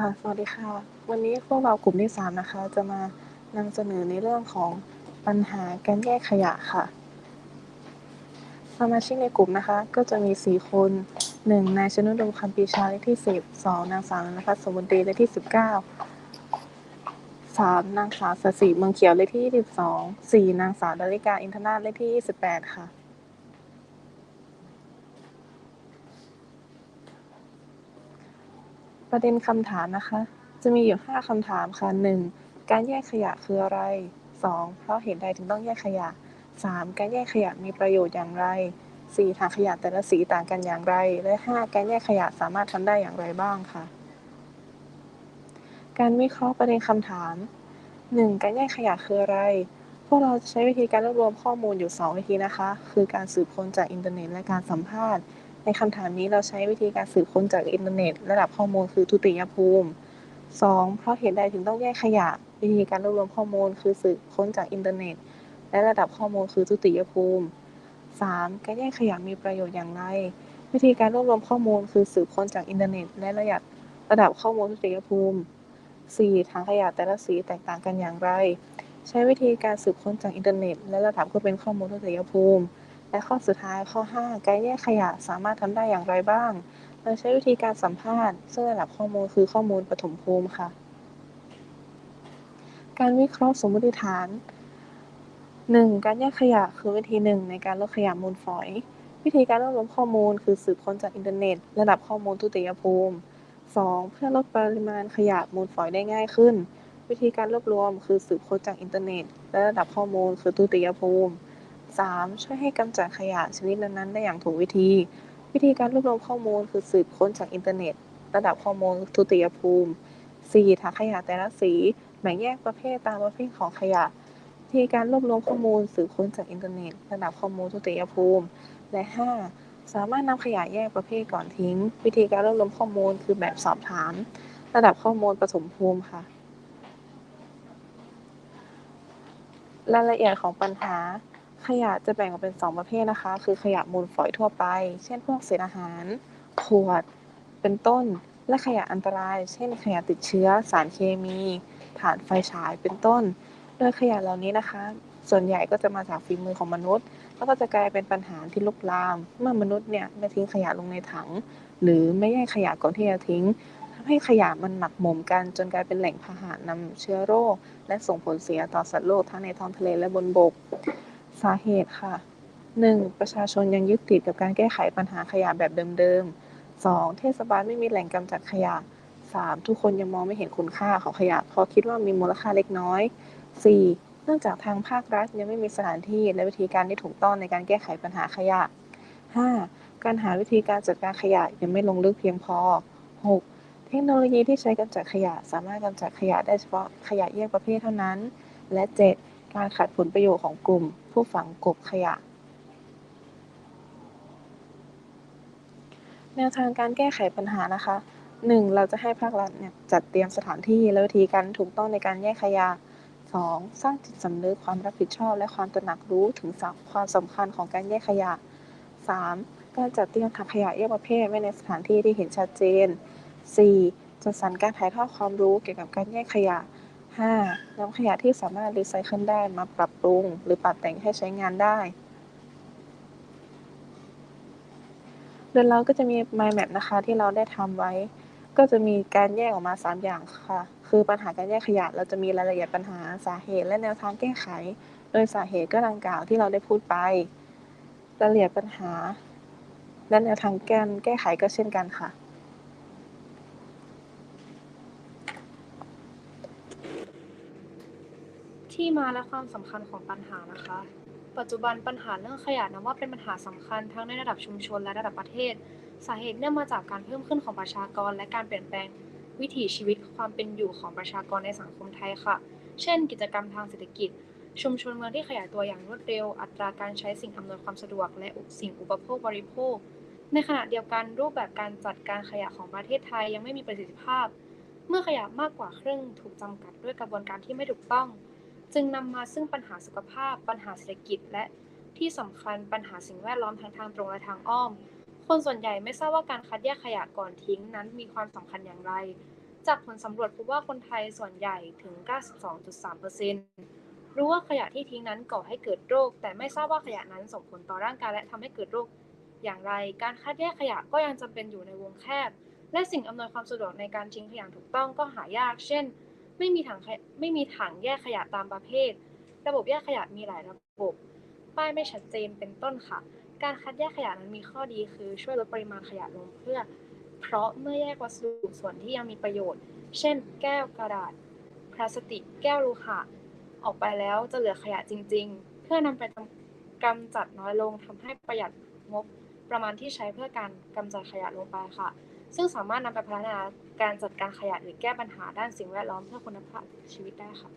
ค่ะ สวัสดีค่ะ วันนี้พวกเรากลุ่มที่ 3 นะคะ จะมานำเสนอในเรื่องของปัญหาการแยกขยะค่ะ สมาชิกในกลุ่มนะคะ ก็จะมี 4 คน 1. นายชนุดมคำปีชาเลขที่ 10 2. นางสาวนภัสสมบุตรีเลขที่ 19 3. นางสาวสศิเมืองเขียวเลขที่ 22 4. นางสาวดาริกาอินทนาถเลขที่ 28 ค่ะ ประเด็นคำถามนะคะ จะมีอยู่ 5คำถามค่ะ 1. การแยกขยะคืออะไร 2. เพราะเหตุใดถึงต้องแยกขยะ 3. การแยกขยะมีประโยชน์อย่างไร 4. ถังขยะแต่ละสีต่างกันอย่างไร และ 5. การแยกขยะสามารถทำได้อย่างไรบ้างค่ะ การวิเคราะห์ประเด็นคำถาม 1. การแยกขยะคืออะไร พวกเราจะใช้วิธีการรวบรวมข้อมูลอยู่ 2 วิธีนะคะ คือการสืบค้นจากอินเทอร์เน็ตและการสัมภาษณ์ ในคำถามนี้เราใช้วิธีการสืบค้นจากอินเทอร์เน็ต ระดับข้อมูลคือทุติยภูมิ 2. เพราะเหตุใดถึงต้องแยกขยะ วิธีการรวบรวมข้อมูลคือสืบค้นจากอินเทอร์เน็ต และระดับข้อมูลคือทุติยภูมิ 3. การแยกขยะมีประโยชน์อย่างไร วิธีการรวบรวมข้อมูลคือสืบค้นจากอินเทอร์เน็ต และระดับระดับข้อมูลทุติยภูมิ 4. ถังขยะแต่ละสีแตกต่างกันอย่างไร ใช้วิธีการสืบค้นจากอินเทอร์เน็ต และระดับก็เป็นข้อมูลทุติยภูมิ และข้อสุดท้ายข้อ 5 การแยกขยะสามารถทำได้อย่างไรบ้างเราใช้วิธีการสัมภาษณ์ ซึ่งระดับข้อมูลคือข้อมูลปฐมภูมิค่ะ การวิเคราะห์สมมติฐาน 1. การแยกขยะคือวิธีหนึ่งในการลดขยะมูลฝอย วิธีการรวบรวมข้อมูลคือสืบค้นจากอินเทอร์เน็ต ระดับข้อมูลทุติยภูมิ 2. เพื่อลดปริมาณขยะมูลฝอยได้ง่ายขึ้น วิธีการรวบรวมคือสืบค้นจากอินเทอร์เน็ต และระดับข้อมูลคือทุติยภูมิ 3. ช่วยให้กำจัดขยะชนิดนั้นๆได้อย่างถูกวิธี วิธีการรวบรวมข้อมูลคือสืบค้นจากอินเทอร์เน็ต ระดับข้อมูลทุติยภูมิ 4. ถังขยะแต่ละสีแบ่งแยกประเภทตามประเภทของขยะ วิธีการรวบรวมข้อมูลสืบค้นจากอินเทอร์เน็ต ระดับข้อมูลทุติยภูมิ และ 5. สามารถนำขยะแยกประเภทก่อนทิ้ง วิธีการรวบรวมข้อมูลคือแบบสอบถาม ระดับข้อมูลปฐมภูมิค่ะรายละเอียดของปัญหา ขยะจะแบ่งออกเป็น 2 ประเภทนะคะ คือขยะมูลฝอยทั่วไป เช่น พวกเศษอาหาร ขวด เป็นต้น และขยะอันตราย เช่น ขยะติดเชื้อ สารเคมี ถ่านไฟฉาย เป็นต้น โดยขยะเหล่านี้นะคะ ส่วนใหญ่ก็จะมาจากฝีมือของมนุษย์ แล้วก็จะกลายเป็นปัญหาที่ลุกลาม เมื่อมนุษย์เนี่ยไม่ทิ้งขยะลงในถัง หรือไม่แยกขยะก่อนที่จะทิ้งทำให้ขยะมันหมักหมมกันจนกลายเป็นแหล่งพาหะนำเชื้อโรค และส่งผลเสียต่อสัตว์โลกทั้งในท้องทะเลและบนบก สาเหตุค่ะ 1. ประชาชนยังยึดติดกับการแก้ไขปัญหาขยะแบบเดิมๆ 2. เทศบาลไม่มีแหล่งกำจัดขยะ 3. ทุกคนยังมองไม่เห็นคุณค่าของขยะเพราะคิดว่ามีมูลค่าเล็กน้อย 4. เนื่องจากทางภาครัฐยังไม่มีสถานที่และวิธีการที่ถูกต้องในการแก้ไขปัญหาขยะ 5. การหาวิธีการจัดการขยะยังไม่ลงลึกเพียงพอ 6. เทคโนโลยีที่ใช้กำจัดขยะ สามารถกำจัดขยะได้เฉพาะขยะแยกประเภทเท่านั้น และ 7. การขัดผลประโยชน์ของกลุ่ม ผู้ฝังกบขยะ แนวทางการแก้ไขปัญหานะคะ 1. เราจะให้ภาครัฐเนี่ยจัดเตรียมสถานที่และวิธีการถูกต้องในการแยกขยะ 2. สร้างจิตสำนึกความรับผิดชอบ และความตระหนักรู้ถึงความสำคัญของการแยกขยะ 3. การจัดเตรียมถังขยะแยกประเภทไว้ในสถานที่ที่เห็นชัดเจน 4. จัดสรรการถ่ายทอดความรู้เกี่ยวกับการแยกขยะ 5. นำขยะที่สามารถรีไซเคิลได้มาปรับปรุง หรือปรับแต่งให้ใช้งานได้ โดยเราก็จะมี mind map นะคะที่เราได้ทำไว้ ก็จะมีการแยกออกมา 3 อย่างค่ะ คือปัญหาการแยกขยะเราจะมีรายละเอียดปัญหาสาเหตุ และแนวทางแก้ไข โดยสาเหตุก็ดังกล่าวที่เราได้พูดไป รายละเอียดปัญหา และแนวทางการแก้ไขก็เช่นกันค่ะ ที่มาและความสำคัญของปัญหานะคะ ปัจจุบันปัญหาเรื่องขยะนับว่าเป็นปัญหาสำคัญทั้งในระดับชุมชนและระดับประเทศ สาเหตุเนื่องมาจากการเพิ่มขึ้นของประชากร และการเปลี่ยนแปลงวิถีชีวิตความเป็นอยู่ของประชากรในสังคมไทยค่ะ เช่น กิจกรรมทางเศรษฐกิจ ชุมชนเมืองที่ขยายตัวอย่างรวดเร็ว อัตราการใช้สิ่งอำนวยความสะดวก และสิ่งอุปโภคบริโภค ในขณะเดียวกันรูปแบบการจัดการขยะของประเทศไทยยังไม่มีประสิทธิภาพ เมื่อขยะมากกว่าครึ่งถูกจำกัดด้วยกระบวนการที่ไม่ถูกต้อง จึงนำมาซึ่งปัญหาสุขภาพ ปัญหาเศรษฐกิจ และที่สำคัญปัญหาสิ่งแวดล้อมทั้งทางตรงและทางอ้อม คนส่วนใหญ่ไม่ทราบว่าการคัดแยกขยะก่อนทิ้งนั้นมีความสำคัญอย่างไร จากผลสำรวจพบว่าคนไทยส่วนใหญ่ถึง 92.3%รู้ว่าขยะที่ทิ้งนั้นก่อให้เกิดโรค แต่ไม่ทราบว่าขยะนั้นส่งผลต่อร่างกายและทำให้เกิดโรคอย่างไร การคัดแยกขยะก็ยังจำเป็นอยู่ในวงแคบ และสิ่งอำนวยความสะดวกในการทิ้งขยะถูกต้องก็หายาก เช่น ไม่มีถังไม่มีถังแยกขยะตามประเภท ระบบแยกขยะมีหลายระบบ ป้ายไม่ชัดเจนเป็นต้นค่ะ การคัดแยกขยะนั้นมีข้อดีคือช่วยลดปริมาณขยะลงเพื่อ เพราะเมื่อแยกวัสดุส่วนที่ยังมีประโยชน์ เช่น แก้วกระดาษ พลาสติก แก้วโลหะออกไปแล้วจะเหลือขยะจริง ๆ เพื่อนำไปกำจัดน้อยลงทำให้ประหยัดงบประมาณที่ใช้เพื่อการกำจัดขยะลงไปค่ะ ซึ่งสามารถนำไปพัฒนา การจัดการขยะหรือแก้ปัญหาด้านสิ่งแวดล้อมเพื่อคุณภาพชีวิตได้ค่ะ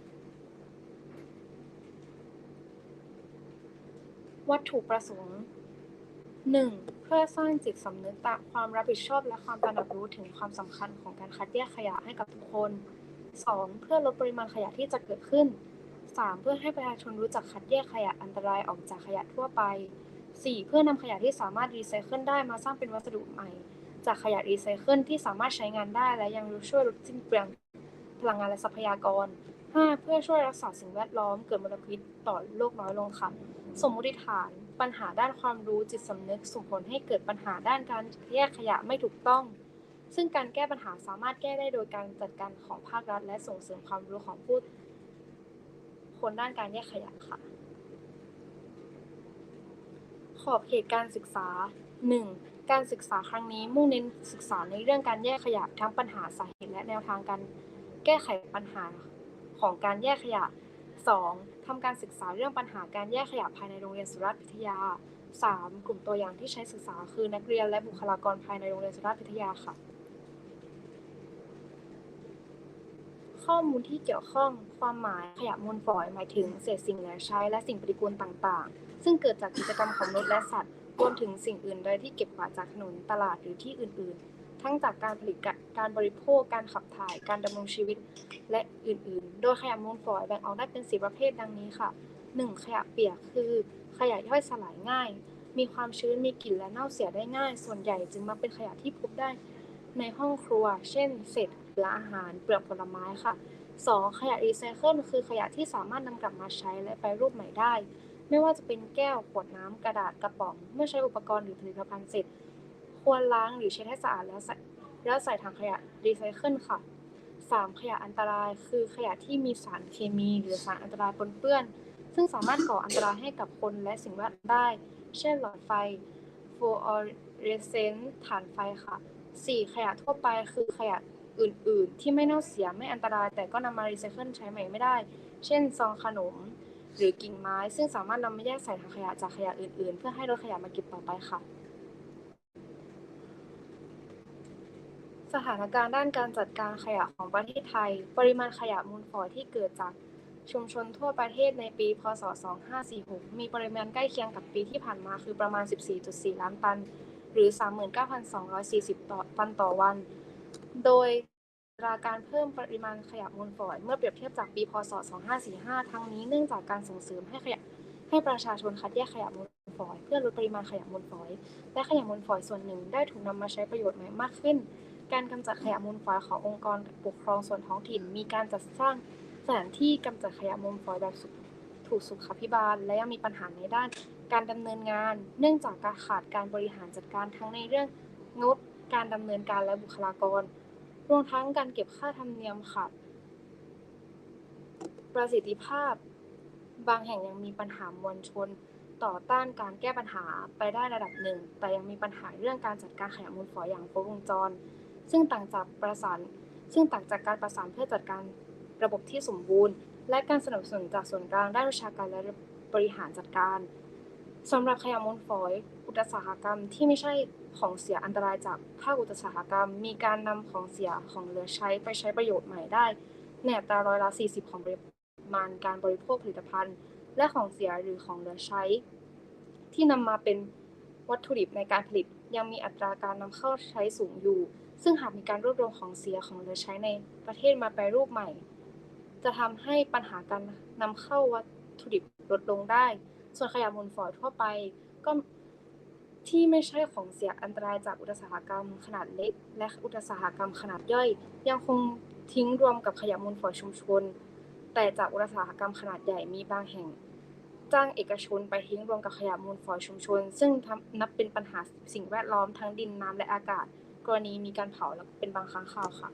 วัตถุประสงค์ 1. เพื่อสร้างจิตสำนึกตามความรับผิดชอบและความตระหนักรู้ถึงความสำคัญของการคัดแยกขยะให้กับทุกคน 2. เพื่อลดปริมาณขยะที่จะเกิดขึ้น 3. เพื่อให้ประชาชนรู้จักคัดแยกขยะอันตรายออกจากขยะทั่วไป 4. เพื่อนำขยะที่สามารถรีไซเคิลได้มาสร้างเป็นวัสดุใหม่ จากขยะรีไซเคิลที่สามารถใช้งานได้และยังช่วยลดสิ้นเปลืองพลังงานและทรัพยากร 5. เพื่อช่วยรักษาสิ่งแวดล้อมเกิดมลพิษต่อโลกน้อยลงค่ะ สมมติฐานปัญหาด้านความรู้จิตสำนึกส่งผลให้เกิดปัญหาด้านการแยกขยะไม่ถูกต้อง ซึ่งการแก้ปัญหาสามารถแก้ได้โดยการจัดการของภาครัฐ และส่งเสริมความรู้ของผู้คนด้านการแยกขยะค่ะ ขอบเขตการศึกษา 1. การศึกษาครั้งนี้มุ่งเน้นศึกษาในเรื่องการแยกขยะทั้งปัญหาสาเหตุและแนวทางการแก้ไขปัญหาของการแยกขยะ 2. ทำการศึกษาเรื่องปัญหาการแยกขยะภายในโรงเรียนสุราษฎร์พิทยา 3. กลุ่มตัวอย่างที่ใช้ศึกษาคือนักเรียนและบุคลากรภายในโรงเรียนสุราษฎร์พิทยาค่ะ ข้อมูลที่เกี่ยวข้องความหมายขยะมูลฝอยหมายถึงเศษสิ่งเหลือใช้และสิ่งปฏิกูลต่างๆ ซึ่งเกิดจากกิจกรรมของมนุษย์และสัตว์ รวมถึงสิ่งอื่นใดที่เก็บกวาดจากถนนตลาดหรือที่อื่น ๆ ทั้งจากการผลิตการบริโภค การขับถ่าย การดำรงชีวิต และอื่น ๆ โดยขยะมูลฝอยแบ่งออกได้เป็นสีประเภทดังนี้ค่ะ 1. ขยะเปียกคือ ขยะย่อยสลายง่าย มีความชื้นมีกลิ่นและเน่าเสียได้ง่าย ส่วนใหญ่จึงมักเป็นขยะที่พบได้ ในห้องครัว เช่น เศษเหลืออาหาร เปลือกผลไม้ค่ะ 2. ขยะรีไซเคิลคือขยะที่สามารถนำกลับมาใช้และแปรรูปใหม่ได้ ไม่ว่าจะเป็นแก้วขวดน้ำกระดาษกระป๋อง เมื่อใช้อุปกรณ์หรือผลิตภัณฑ์เสร็จ ควรล้างหรือเช็ดให้สะอาดแล้วใส่แล้วใส่ถังขยะรีไซเคิลค่ะ 3. ขยะอันตรายคือขยะที่มีสารเคมี หรือสารอันตรายปนเปื้อน ซึ่งสามารถก่ออันตรายให้กับคนและสิ่งแวดล้อมได้ เช่นหลอดไฟฟูออเรสเซนต์ถ่านไฟค่ะ 4. ขยะทั่วไปคือขยะอื่น ๆ ที่ไม่เน่าเสียไม่อันตราย แต่ก็นำมารีไซเคิลใช้ใหม่ไม่ได้ เช่นซองขนม หรือกิ่งไม้ ซึ่งสามารถนำมาแยกใส่ถังขยะจากขยะอื่นๆ เพื่อให้รถขยะมาเก็บต่อไปค่ะ สถานการณ์ด้านการจัดการขยะของประเทศไทย ปริมาณขยะมูลฝอยที่เกิดจากชุมชนทั่วประเทศในปี พศ 2546 มีปริมาณใกล้เคียงกับปีที่ผ่านมาคือประมาณ 14.4 ล้านตัน หรือ 39,240 ตันต่อวัน โดย ตราการเพิ่มปริมาณขยะมูลฝอย เมื่อเปรียบเทียบจากปีพศ 2545 ทั้งนี้เนื่องจากการส่งเสริมให้ขยะให้ประชาชนคัดแยกขยะมูลฝอย เพื่อลดปริมาณขยะมูลฝอย และขยะมูลฝอยส่วนหนึ่งได้ถูกนำมาใช้ประโยชน์ใหม่มากขึ้น การกำจัดขยะมูลฝอยขององค์กรปกครองส่วนท้องถิ่น มีการจัดสร้างสถานที่กำจัดขยะมูลฝอยแบบถูกสุขภิบาล และยังมีปัญหาในด้าน การดำเนินงาน เนื่องจากการขาดการบริหารจัดการทั้งในเรื่องงบการดำเนินการและบุคลากร รวมทั้งการเก็บค่าธรรมเนียมค่ะ ประสิทธิภาพ บางแห่งยังมีปัญหามวลชน ต่อต้านการแก้ปัญหาไปได้ระดับหนึ่ง แต่ยังมีปัญหาเรื่องการจัดการขยะมูลฝอยอย่างครบวงจร ซึ่งต่างจากประสาน ซึ่งต่างจากการประสานเพื่อจัดการระบบที่สมบูรณ์ และการสนับสนุนจากส่วนกลางด้านวิชาการและบริหารจัดการสำหรับขยะมูลฝอย อุตสาหกรรมที่ไม่ใช่ ของเสียอันตรายจากภาคอุตสาหกรรม มีการนำของเสียของเหลือใช้ไปใช้ประโยชน์ใหม่ได้ในอัตราร้อยละ 40 ของปริมาณการบริโภคผลิตภัณฑ์ และของเสียหรือของเหลือใช้ ที่นำมาเป็นวัตถุดิบในการผลิตยังมีอัตราการนำเข้าใช้สูงอยู่ ซึ่งหากมีการรวบรวมของเสียของเหลือใช้ในประเทศมาแปรรูปใหม่ จะทำให้ปัญหาการนำเข้าวัตถุดิบลดลงได้ ส่วนขยะมูลฝอยทั่วไปก็ ที่ไม่ใช่ของเสียอันตรายจากอุตสาหกรรมขนาดเล็ก และอุตสาหกรรมขนาดย่อย ยังคงทิ้งรวมกับขยะมูลฝอยชุมชน แต่จากอุตสาหกรรมขนาดใหญ่มีบางแห่ง จ้างเอกชนไปทิ้งรวมกับขยะมูลฝอยชุมชน ซึ่งทำนับเป็นปัญหาสิ่งแวดล้อมทั้งดินน้ำและอากาศ กรณีมีการเผาและเป็นบางครั้งคราวค่ะ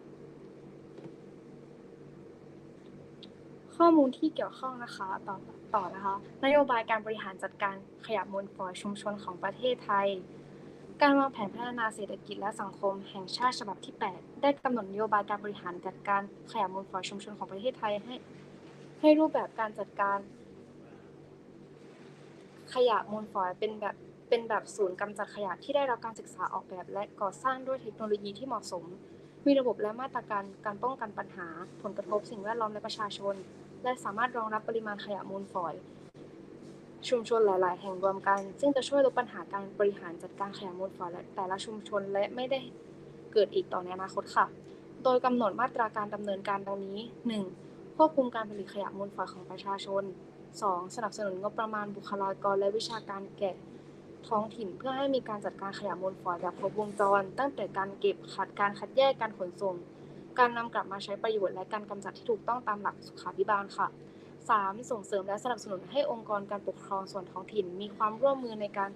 ข้อมูลที่เกี่ยวข้องนะคะต่อต่อนะคะ นโยบายการบริหารจัดการขยะมูลฝอยชุมชนของประเทศไทย การวางแผนพัฒนาเศรษฐกิจและสังคมแห่งชาติฉบับที่ 8 ได้กำหนดนโยบายการบริหารจัดการขยะมูลฝอยชุมชนของประเทศไทยให้ ให้รูปแบบการจัดการ ขยะมูลฝอยเป็นแบบเป็นแบบศูนย์กำจัดขยะที่ได้รับการศึกษาออกแบบ และก่อสร้างด้วยเทคโนโลยีที่เหมาะสม มีระบบและมาตรการการป้องกันปัญหา ผลกระทบสิ่งแวดล้อมและประชาชน และสามารถรองรับปริมาณขยะมูลฝอย ชุมชนหลาย ๆ แห่งรวมกัน ซึ่งจะช่วยลดปัญหาการบริหารจัดการขยะมูลฝอยและแต่ละชุมชนและไม่ได้เกิดอีกต่อในอนาคตค่ะ โดยกำหนดมาตราการดำเนินการดังนี้ 1. ควบคุมการผลิตขยะมูลฝอยของประชาชน 2. สนับสนุนงบประมาณบุคลากรและวิชาการแก่ ท้องถิ่นเพื่อให้มีการจัดการขยะมูลฝอยแบบครบวงจร ตั้งแต่การเก็บขัดการคัดแยกการขนส่ง การนำกลับมาใช้ประโยชน์และการกำจัดที่ถูกต้องตามหลักสุขาภิบาลค่ะ 3. ส่งเสริมและสนับสนุนให้องค์กรการปกครองส่วนท้องถิ่น มีความร่วมมือในการ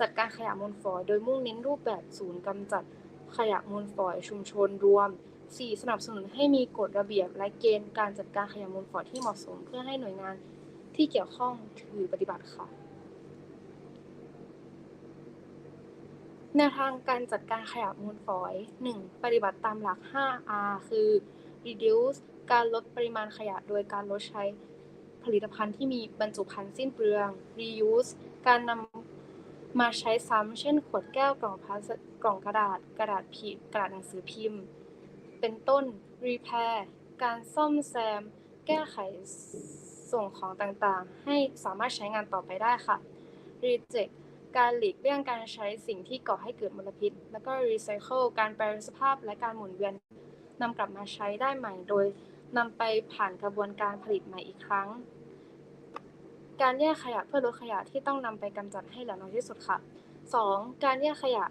จัดการขยะมูลฝอย โดยมุ่งเน้นรูปแบบศูนย์กำจัดขยะมูลฝอยชุมชนรวม 4. สนับสนุนให้มีกฎระเบียบและเกณฑ์การจัดการขยะมูลฝอยที่เหมาะสม เพื่อให้หน่วยงานที่เกี่ยวข้องถือปฏิบัติค่ะ แนวทางการจัดการขยะมูลฝอย 1. ปฏิบัติตามหลัก 5R คือ reduce การลดปริมาณขยะโดยการลดใช้ผลิตภัณฑ์ที่มีบรรจุภัณฑ์สิ้นเปลือง reuse การนำมาใช้ซ้ำ เช่น ขวดแก้วกล่องพลาสกล่องกระดาษ กระดาษพิมพ์กระดาษหนังสือพิมพ์ เป็นต้น repair การซ่อมแซม แก้ไขส่งของต่างๆ ให้สามารถใช้งานต่อไปได้ค่ะ reject การหลีกเลี่ยงการใช้สิ่งที่ก่อให้เกิดมลพิษ แล้วก็ recycle การแปรสภาพและการหมุนเวียนนำกลับมาใช้ได้ใหม่ โดยนำไปผ่านกระบวนการผลิตใหม่อีกครั้ง การแยกขยะเพื่อลดขยะที่ต้องนำไปกำจัดให้เหลือน้อยที่สุดค่ะ 2. การแยกขยะ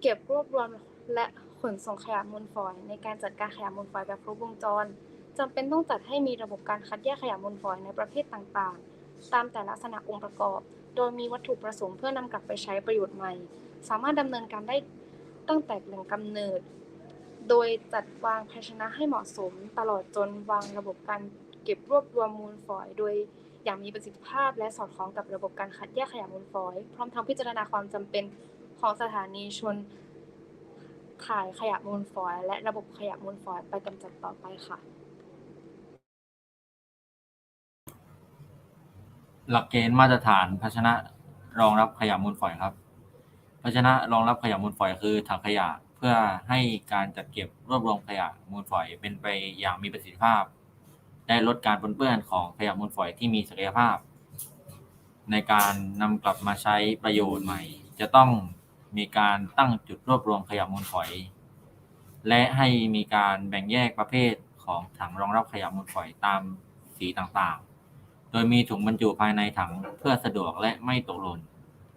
เก็บรวบรวมและขนส่งขยะมูลฝอย ในการจัดการขยะมูลฝอยแบบครบวงจรจำเป็นต้องจัดให้มีระบบการคัดแยกขยะมูลฝอยในประเภทต่างๆ ตามแต่ลักษณะองค์ประกอบ โดยมีวัตถุประสงค์เพื่อนำกลับไปใช้ประโยชน์ใหม่ สามารถดำเนินการได้ตั้งแต่แหล่งกำเนิด โดยจัดวางภาชนะให้เหมาะสม ตลอดจนวางระบบการเก็บรวบรวมมูลฝอย โดยอย่างมีประสิทธิภาพ และสอดคล้องกับระบบการคัดแยกขยะมูลฝอย พร้อมทั้งพิจารณาความจำเป็นของสถานีชนถ่ายขยะมูลฝอย และระบบขยะมูลฝอยไปกำจัดต่อไปค่ะ หลักเกณฑ์มาตรฐานภาชนะรองรับขยะมูลฝอยครับ ภาชนะรองรับขยะมูลฝอยคือถังขยะเพื่อให้การจัดเก็บรวบรวมขยะมูลฝอยเป็นไปอย่างมีประสิทธิภาพ และลดการปนเปื้อนของขยะมูลฝอยที่มีศักยภาพ ในการนำกลับมาใช้ประโยชน์ใหม่ จะต้องมีการตั้งจุดรวบรวมขยะมูลฝอย และให้มีการแบ่งแยกประเภทของถังรองรับขยะมูลฝอยตามสีต่างๆ โดยมีถุงบรรจุภายในถังเพื่อสะดวกและไม่ตกหล่น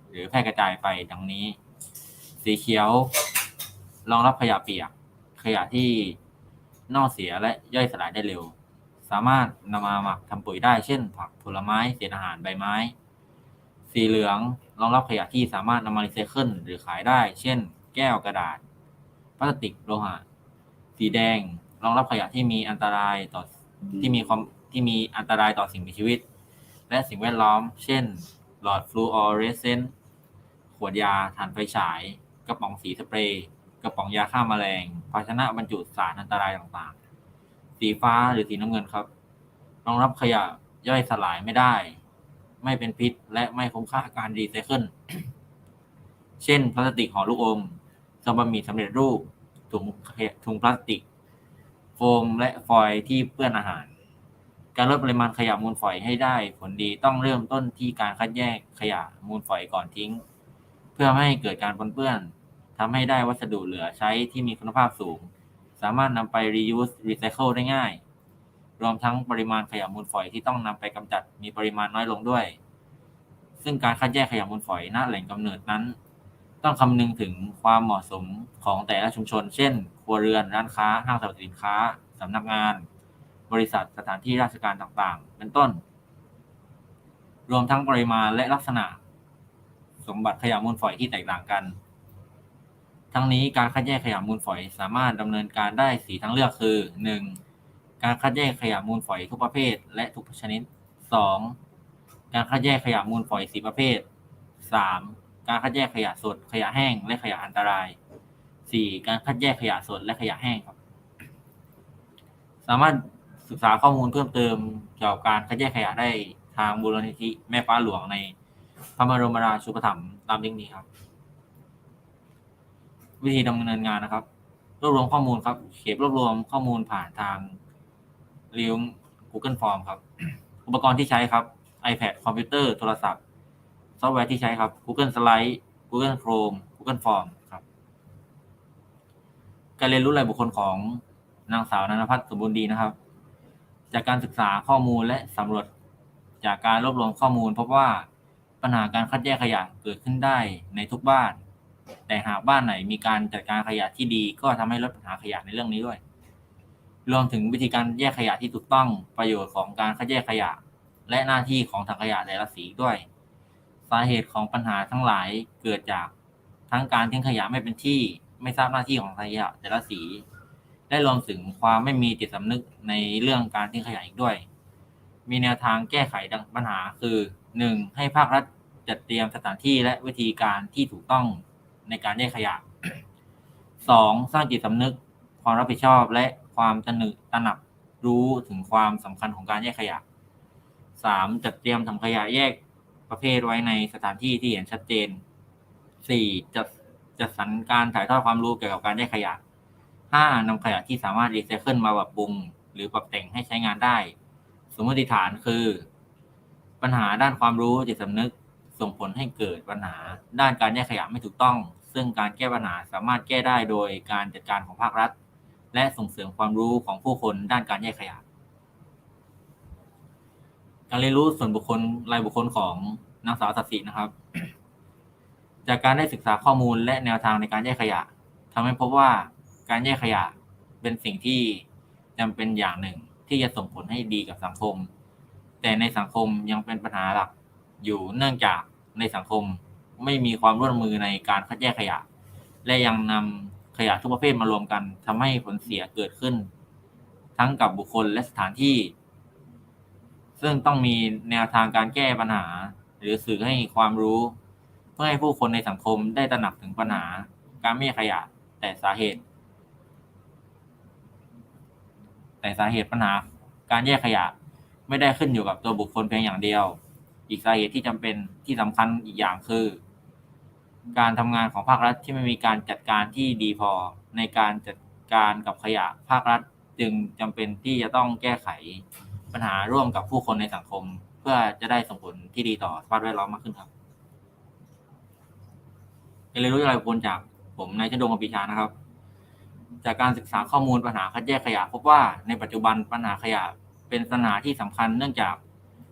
หรือแพร่กระจายไปดังนี้ สีเขียว รองรับขยะเปียก ขยะที่น่าเสียและย่อยสลายได้เร็ว สามารถนำมาหมักทำปุ๋ยได้เช่น ผักผลไม้เศษอาหารใบไม้ สีเหลือง รองรับขยะที่สามารถนำมารีไซเคิลหรือขายได้ เช่น แก้วกระดาษพลาสติกโลหะ สีแดง รองรับขยะที่มีอันตรายต่อที่มีความ ที่มีอันตรายต่อสิ่งมีชีวิต และสิ่งแวดล้อม เช่น หลอดฟลูออเรสเซนต์ขวดยาถ่านไฟฉาย กระป๋องสีสเปรย์กระป๋องยาฆ่าแมลง ภาชนะบรรจุสารอันตรายต่างๆ สีฟ้าหรือสีน้ำเงินครับรองรับขยะย่อยสลายไม่ได้ ไม่เป็นพิษ และไม่คุ้มค่าการรีไซเคิลเช่น พลาสติกห่อลูกอมซองบะหมี่สำเร็จรูปถุงถุงพลาสติก โฟมและฟอยล์ที่เปื้อนอาหาร การลดปริมาณขยะมูลฝอยให้ได้ผลดีต้องเริ่มต้นที่การคัดแยกขยะมูลฝอยก่อนทิ้ง เพื่อไม่ให้เกิดการปนเปื้อนทำให้ได้วัสดุเหลือใช้ที่มีคุณภาพสูง สามารถนำไป reuse recycle ได้ง่าย รวมทั้งปริมาณขยะมูลฝอยที่ต้องนำไปกำจัดมีปริมาณน้อยลงด้วย ซึ่งการคัดแยกขยะมูลฝอยณแหล่งกำเนิดนั้น ต้องคำนึงถึงความเหมาะสมของแต่ละชุมชน เช่น ครัวเรือนร้านค้าห้างสรรพสินค้าสำนักงาน บริษัทสถานที่ราชการต่างๆ เป็นต้น รวมทั้งปริมาณและลักษณะ สมบัติขยะมูลฝอยที่แตกต่างกัน ทั้งนี้การคัดแยกขยะมูลฝอยสามารถดำเนินการได้สีทางเลือกคือ 1. การคัดแยกขยะมูลฝอยทุกประเภท และทุกชนิด 2. การคัดแยกขยะมูลฝอยสีประเภท 3. การคัดแยกขยะสด ขยะแห้ง และขยะอันตราย 4. การคัดแยกขยะสดและขยะแห้งครับ สามารถ ศึกษาข้อมูลเพิ่มเติมเกี่ยวกับการคัดแยกขยะได้ทางมูลนิธิแม่ฟ้าหลวงในพระบรมราชูปถัมภ์ตามลิงก์นี้ครับ วิธีดำเนินงานนะครับ รวบรวมข้อมูลครับ เก็บรวบรวมข้อมูลผ่านทางลิงก์ Google Form ครับ อุปกรณ์ที่ใช้ครับ iPad คอมพิวเตอร์โทรศัพท์ ซอฟต์แวร์ที่ใช้ครับ Google Slide Google Chrome Google Form ครับ การเรียนรู้รายบุคคลของนางสาวนันพัฒน์สมบูรณ์ดีนะครับ จากการศึกษาข้อมูลและสำรวจจากการรวบรวมข้อมูล พบว่าปัญหาการคัดแยกขยะเกิดขึ้นได้ในทุกบ้าน แต่หากบ้านไหนมีการจัดการขยะที่ดี ก็ทำให้ลดปัญหาขยะในเรื่องนี้ด้วย รวมถึงวิธีการแยกขยะที่ถูกต้องประโยชน์ของการคัดแยกขยะ และหน้าที่ของถังขยะแต่ละสีด้วย สาเหตุของปัญหาทั้งหลายเกิดจากทั้งการทิ้งขยะไม่เป็นที่ไม่ทราบหน้าที่ของขยะแต่ละสี ได้รวมถึงความไม่มีจิตสำนึกในเรื่องการทิ้งขยะอีกด้วย มีแนวทางแก้ไขดังปัญหาคือ 1. ให้ภาครัฐจัดเตรียมสถานที่และวิธีการที่ถูกต้องในการแยกขยะ 2. สร้างจิตสำนึก ความรับผิดชอบและความตระหนึกตระหนักรู้ถึงความสำคัญของการแยกขยะ 3. จัดเตรียมถังขยะแยกประเภทไว้ในสถานที่ที่เห็นชัดเจน 4. จัดจัดสรรการถ่ายทอดความรู้เกี่ยวกับการแยกขยะ 5. นำขยะที่สามารถรีไซเคิลมาปรับปรุง หรือปรับแต่งให้ใช้งานได้ สมมติฐานคือ ปัญหาด้านความรู้จิตสำนึกส่งผลให้เกิดปัญหา ด้านการแยกขยะไม่ถูกต้อง ซึ่งการแก้ปัญหาสามารถแก้ได้โดยการจัดการของภาครัฐ และส่งเสริมความรู้ของผู้คนด้านการแยกขยะ การเรียนรู้ส่วนบุคคลรายบุคคลของนางสาวสัตสินะครับ จากการได้ศึกษาข้อมูลและแนวทางในการแยกขยะทำให้พบว่า การแยกขยะเป็นสิ่งที่จำเป็นอย่างหนึ่งที่จะส่งผลให้ดีกับสังคม แต่ในสังคมยังเป็นปัญหาหลักอยู่เนื่องจากในสังคมไม่มีความร่วมมือในการคัดแยกขยะ และยังนำขยะทุกประเภทมารวมกันทำให้ผลเสียเกิดขึ้น ทั้งกับบุคคลและสถานที่ ซึ่งต้องมีแนวทางการแก้ปัญหา หรือสื่อให้ความรู้ เพื่อให้ผู้คนในสังคมได้ตระหนักถึงปัญหาการไม่แยกขยะแต่สาเหตุ แต่สาเหตุปัญหาการแยกขยะไม่ได้ขึ้นอยู่กับตัวบุคคลเพียงอย่างเดียว อีกสาเหตุที่จำเป็นที่สำคัญอีกอย่างคือ การทำงานของภาครัฐที่ไม่มีการจัดการที่ดีพอในการจัดการกับขยะภาครัฐจึงจำเป็นที่จะต้องแก้ไขปัญหาร่วมกับผู้คนในสังคม เพื่อจะได้ส่งผลที่ดีต่อสภาพแวดล้อมมากขึ้นครับเรียนรู้อะไรบุคคลจากผมนายชนดงอภิชานะครับ จากการศึกษาข้อมูลปัญหาคัดแยกขยะ พบว่าในปัจจุบันปัญหาขยะเป็นปัญหาที่สำคัญเนื่องจาก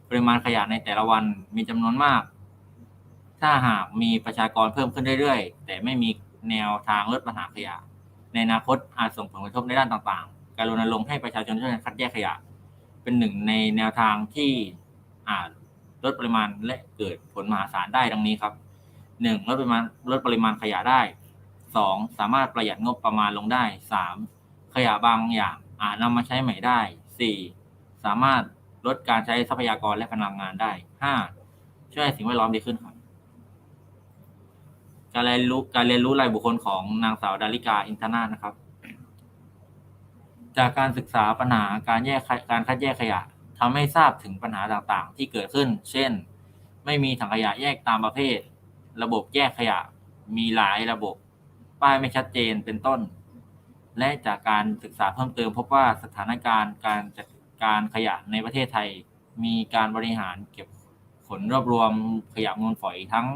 ปริมาณขยะในแต่ละวันมีจำนวนมาก ถ้าหากมีประชากรเพิ่มขึ้นเรื่อยๆ แต่ไม่มีแนวทางลดปัญหาขยะ ในอนาคตอาจส่งผลกระทบในด้านต่างๆ การรณรงค์ให้ประชาชนช่วยกันคัดแยกขยะ เป็นหนึ่งในแนวทางที่อาจลดปริมาณและเกิดผลมหาศาลได้ดังนี้ครับหนึ่งลดปริมาณลดปริมาณขยะได้ สองสามารถประหยัดงบประมาณลงได้สามขยะบางอย่างอาจนำมาใช้ใหม่ได้สี่สามารถลดการใช้ทรัพยากรและพลังงานได้ห้าช่วยให้สิ่งแวดล้อมดีขึ้นครับการเรียนรู้การเรียนรู้รายบุคคลของนางสาวดาริกาอินทนานะครับ จากการศึกษาปัญหาการแยกการคัดแยกขยะทำให้ทราบถึงปัญหาต่างๆ ที่เกิดขึ้น เช่น ไม่มีถังขยะแยกตามประเภท ระบบแยกขยะ มีหลายระบบ ป้ายไม่ชัดเจนเป็นต้น และจากการศึกษาเพิ่มเติม พบว่าสถานการณ์การจัดการขยะในประเทศไทย มีการบริหารเก็บขนรวบรวมขยะมูลฝอยทั้ง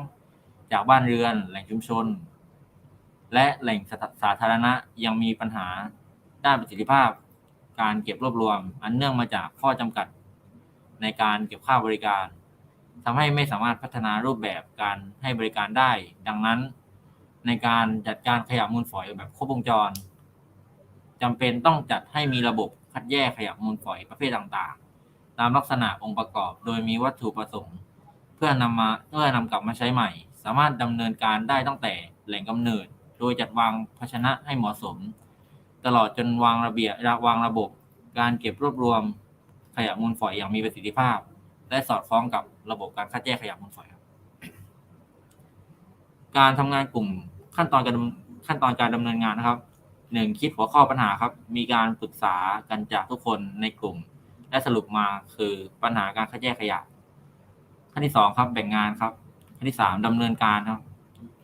จากบ้านเรือนแหล่งชุมชน และแหล่งสาธารณะยังมีปัญหาด้านประสิทธิภาพ การเก็บรวบรวม อันเนื่องมาจากข้อจำกัด ในการเก็บค่าบริการทำให้ไม่สามารถพัฒนารูปแบบการให้บริการได้ ดังนั้น ในการจัดการขยะมูลฝอยแบบครบวงจรจำเป็นต้องจัดให้มีระบบคัดแยกขยะมูลฝอยประเภทต่างๆ ตามลักษณะองค์ประกอบ โดยมีวัตถุประสงค์ เพื่อนำมาเพื่อนำกลับมาใช้ใหม่ สามารถดำเนินการได้ตั้งแต่แหล่งกำเนิด โดยจัดวางภาชนะให้เหมาะสม ตลอดจนวางระเบียบวางระบบ การเก็บรวบรวมขยะมูลฝอยอย่างมีประสิทธิภาพ และสอดคล้องกับระบบการคัดแยกขยะมูลฝอยครับการทำงานกลุ่ม ขั้นตอนการขั้นตอนการดำเนินงานนะครับหนึ่งคิดหัวข้อปัญหาครับ มีการปรึกษากันจากทุกคนในกลุ่ม และสรุปมาคือปัญหาการคัดแยกขยะ ขั้นที่สองครับ แบ่งงานครับ ขั้นที่สามดำเนินการครับ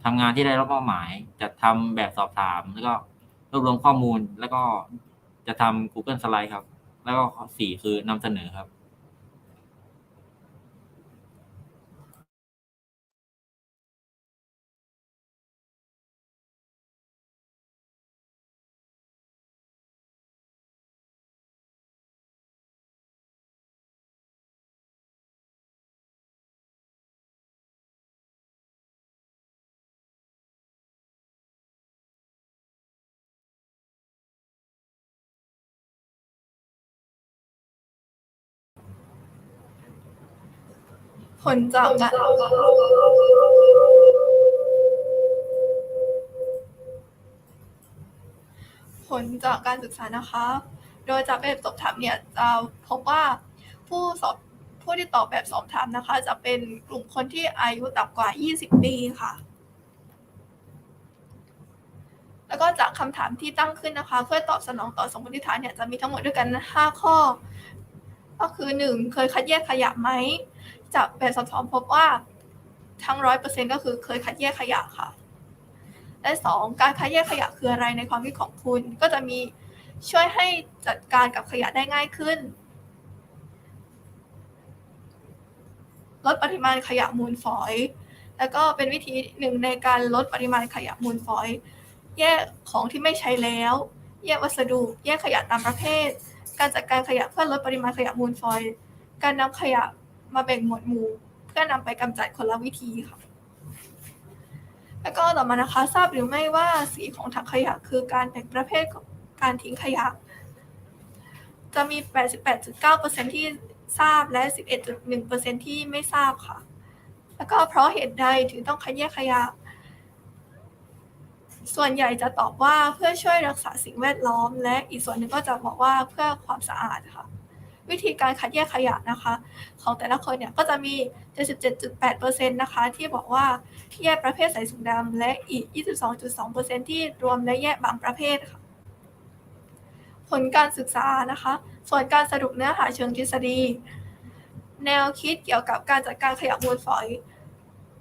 ทำงานที่ได้รับมอบหมายจัดทำแบบสอบถาม แล้วก็รวบรวมข้อมูลแล้วก็จะทำ Google Slide ครับ แล้วก็สี่คือนำเสนอครับ ผลจากการผลจากการศึกษานะคะ โดยจากแบบสอบถามเนี่ยจะพบว่าผู้สอบผู้ที่ตอบแบบสอบถามนะคะ จะเป็นกลุ่มคนที่อายุต่ำกว่า 20 ปีค่ะ แล้วก็จากคำถามที่ตั้งขึ้นนะคะ เพื่อตอบสนองต่อสมมติฐานเนี่ยจะมีทั้งหมดด้วยกัน 5 ข้อ ก็คือ 1 เคยคัดแยกขยะไหม จากแบบสอบถามพบว่าทั้งร้อยเปอร์เซ็นก็คือเคยคัดแยกขยะค่ะ และสองการคัดแยกขยะคืออะไรในความคิดของคุณ ก็จะมีช่วยให้จัดการกับขยะได้ง่ายขึ้น ลดปริมาณขยะมูลฝอย แล้วก็เป็นวิธีหนึ่งในการลดปริมาณขยะมูลฝอย แยกของที่ไม่ใช้แล้ว แยกวัสดุ แยกขยะตามประเภท การจัดการขยะเพื่อลดปริมาณขยะมูลฝอย การนำขยะ มาแบ่งหมวดหมู่ เพื่อนำไปกำจัดคนละวิธีค่ะ แล้วก็ต่อมานะคะทราบหรือไม่ว่าสีของถังขยะคือการแบ่งประเภทของการทิ้งขยะ จะมี 88.9%ที่ทราบและ 11.1%ที่ไม่ทราบค่ะ แล้วก็เพราะเหตุใดถึงต้องคัดแยกขยะ ส่วนใหญ่จะตอบว่าเพื่อช่วยรักษาสิ่งแวดล้อม และอีกส่วนหนึ่งก็จะบอกว่าเพื่อความสะอาดค่ะ วิธีการคัดแยกขยะนะคะ ของแต่ละคนเนี่ยก็จะมี 77.8%นะคะที่บอกว่าแยกประเภทใส่ถุงดำและอีก 22.2%ที่รวมและแยกบางประเภทค่ะ ผลการศึกษานะคะ ส่วนการสรุปเนื้อหาเชิงทฤษฎี แนวคิดเกี่ยวกับการจัดการขยะมูลฝอย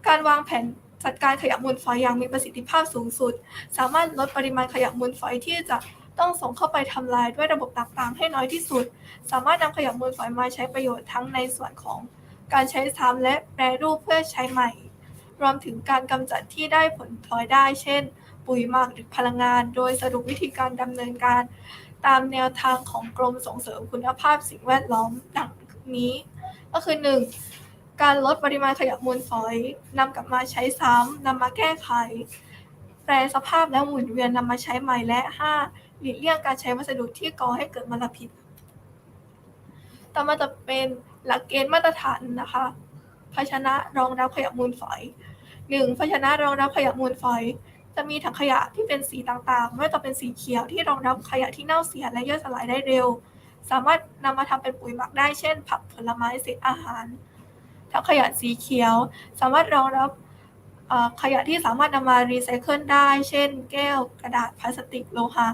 การวางแผนจัดการขยะมูลฝอยอย่างมีประสิทธิภาพสูงสุด สามารถลดปริมาณขยะมูลฝอยที่จะ ต้องส่งเข้าไปทำลายด้วยระบบต่างๆ ให้น้อยที่สุด สามารถนำขยะมูลฝอยมาใช้ประโยชน์ทั้งในส่วนของการใช้ซ้ำและแปรรูปเพื่อใช้ใหม่ รวมถึงการกำจัดที่ได้ผลพลอยได้ เช่น ปุ๋ยหมักหรือพลังงาน โดยสรุปวิธีการดำเนินการ ตามแนวทางของกรมส่งเสริมคุณภาพสิ่งแวดล้อมดังนี้ ก็คือ 1. การลดปริมาณขยะมูลฝอยนำกลับมาใช้ซ้ำนำมาแก้ไข แปรสภาพและหมุนเวียนนำมาใช้ใหม่และ 5. หลีกเลี่ยงการใช้วัสดุที่ก่อให้เกิดมลพิษ ต่อมาจะเป็นหลักเกณฑ์มาตรฐานนะคะ ภาชนะรองรับขยะมูลฝอย 1. ภาชนะรองรับขยะมูลฝอย จะมีถังขยะที่เป็นสีต่างๆ ไม่ว่าจะเป็นสีเขียวที่รองรับขยะที่เน่าเสียและย่อยสลายได้เร็ว สามารถนำมาทำเป็นปุ๋ยหมักได้ เช่น ผักผลไม้เศษอาหาร ถังขยะสีเขียว สามารถรองรับขยะที่สามารถนำมารีไซเคิลได้ เช่น แก้ว กระดาษ พลาสติก โลหะ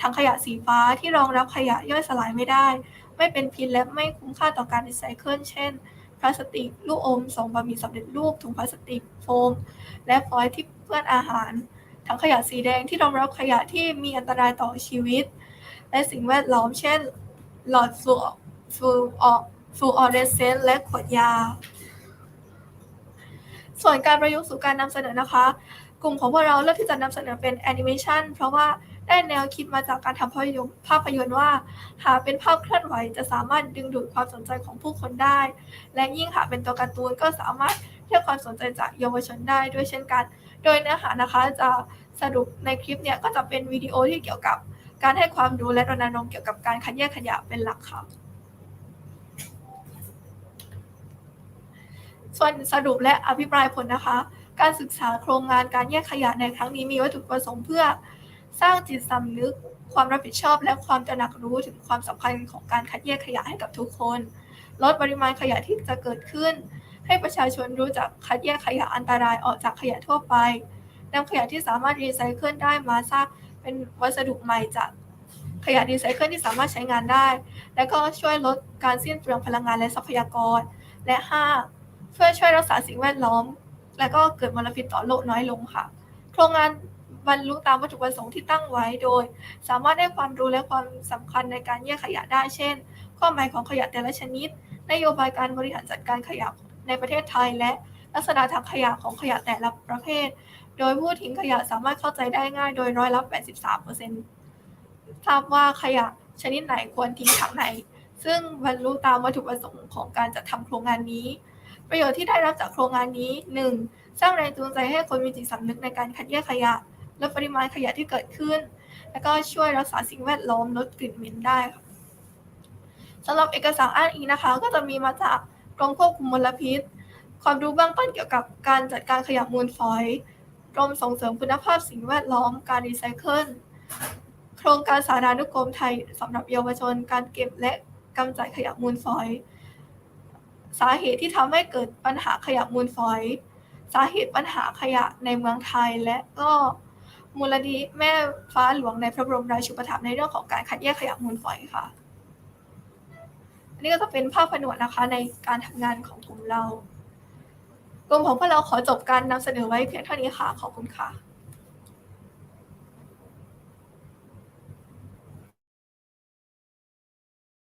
ถังขยะสีฟ้าที่รองรับขยะย่อยสลายไม่ได้ ไม่เป็นพิษและไม่คุ้มค่าต่อการรีไซเคิลเช่น พลาสติก ลูกอมซองบะหมี่สำเร็จรูป ถุงพลาสติก โฟม และฟอยล์ที่เปื้อนอาหาร ถังขยะสีแดงที่รองรับขยะที่มีอันตรายต่อชีวิต และสิ่งแวดล้อมเช่น หลอดฟลูฟูออฟลูออเรสเซนต์และขวดยา ส่วนการประยุกต์สู่การนำเสนอนะคะ กลุ่มของพวกเราเลือกที่จะนำเสนอเป็นแอนิเมชันเพราะว่า ได้แนวคิดมาจากการทำภาพยนตร์ภาพยนตร์ว่า หากเป็นภาพเคลื่อนไหวจะสามารถดึงดูดความสนใจของผู้คนได้ และยิ่งหากเป็นตัวการ์ตูนก็สามารถเรียกความสนใจจากเยาวชนได้ด้วยเช่นกัน โดยเนื้อหานะคะจะสรุปในคลิปเนี่ยก็จะเป็นวิดีโอที่เกี่ยวกับการให้ความรู้และรณรงค์เกี่ยวกับการคัดแยกขยะเป็นหลักค่ะ ส่วนสรุปและอภิปรายผลนะคะ การศึกษาโครงงานการแยกขยะในครั้งนี้มีวัตถุประสงค์เพื่อ สร้างจิตสำนึก ความรับผิดชอบ และความตระหนักรู้ถึงความสำคัญของการคัดแยกขยะให้กับทุกคน ลดปริมาณขยะที่จะเกิดขึ้น ให้ประชาชนรู้จักคัดแยกขยะอันตรายออกจากขยะทั่วไปนำขยะที่สามารถรีไซเคิลได้มาสร้างเป็นวัสดุใหม่จากขยะรีไซเคิลที่สามารถใช้งานได้ และก็ช่วยลดการสิ้นเปลืองพลังงานและทรัพยากร และ 5 เพื่อช่วยรักษาสิ่งแวดล้อม และก็เกิดมลพิษต่อโลกน้อยลงค่ะ โครงงาน บรรลุตามวัตถุประสงค์ที่ตั้งไว้โดย สามารถให้ความรู้และความสำคัญในการแยกขยะได้ เช่น ความหมายของขยะแต่ละชนิด นโยบายการบริหารจัดการขยะในประเทศไทย และลักษณะทางขยะของขยะแต่ละประเภท โดยผู้ทิ้งขยะสามารถเข้าใจได้ง่ายโดยร้อยละ 83%ทราบว่าขยะชนิดไหนควรทิ้งถังไหน ซึ่งบรรลุตามวัตถุประสงค์ของการจัดทำโครงงานนี้ ประโยชน์ที่ได้รับจากโครงงานนี้ 1. สร้างแรงจูงใจให้คนมีจิตสำนึกในการคัดแยกขยะ ลดปริมาณขยะที่เกิดขึ้น และก็ช่วยรักษาสิ่งแวดล้อมลดกลิ่นเหม็นได้ค่ะสำหรับเอกสารอ้างอิงนะคะ ก็จะมีมาจากกรมควบคุมมลพิษ ความรู้เบื้องต้นเกี่ยวกับการจัดการขยะมูลฝอยกรมส่งเสริมคุณภาพสิ่งแวดล้อมการรีไซเคิลโครงการสารานุกรมไทยสำหรับเยาวชน การเก็บและกำจัดขยะมูลฝอย สาเหตุที่ทำให้เกิดปัญหาขยะมูลฝอย สาเหตุปัญหาขยะในเมืองไทยและก็ มูลนิธิแม่ฟ้าหลวงในพระบรมราชูปถัมภ์ในเรื่องของการคัดแยกขยะมูลฝอยค่ะ อันนี้ก็จะเป็นภาพผนวกนะคะในการทำงานของกลุ่มเรา กลุ่มของพวกเราขอจบการนำเสนอไว้เพียงเท่านี้ค่ะ ขอบคุณค่ะ